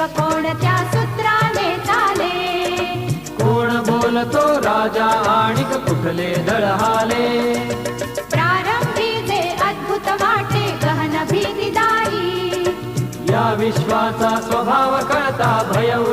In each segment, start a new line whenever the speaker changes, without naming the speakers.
विश्व कोणत्या सूत्राने चाले? कोण बोलतो राजा आणि कुठले दळहाले
प्रारंभी ते अद्भुत वाटे गहन भीतीदायी.
या विश्वाचा स्वभाव कळता
भयव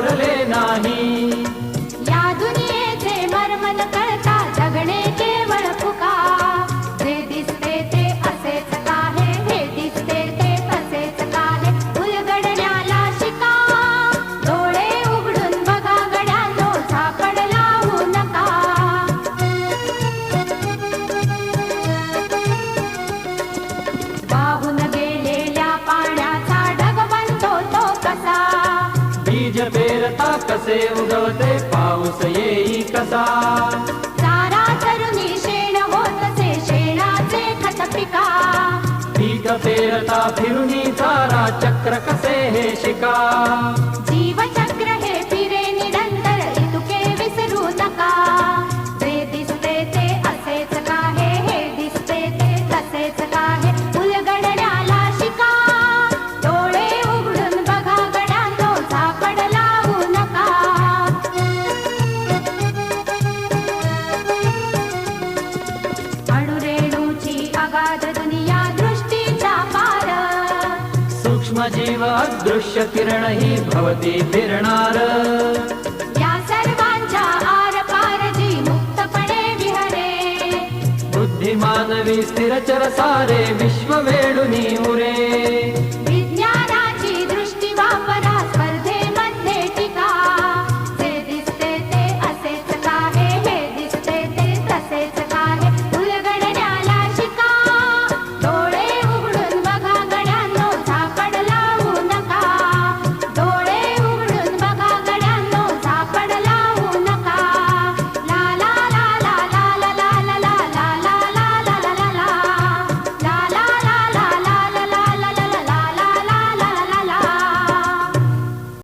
कसे
उगवते पाऊस येई कसा?
चारा चरुणी शेण होतसे शेणाचे खत पिका.
पीक पेरता फिरुनी चारा चक्र कसे हे शिका?
जीवचक्र
जीवा
दृश्य किरणती आरपारजी मुक्तपणे विहरे।
बुद्धिमानवि स्थिरचरसारे विश्वमेणुनीमुरे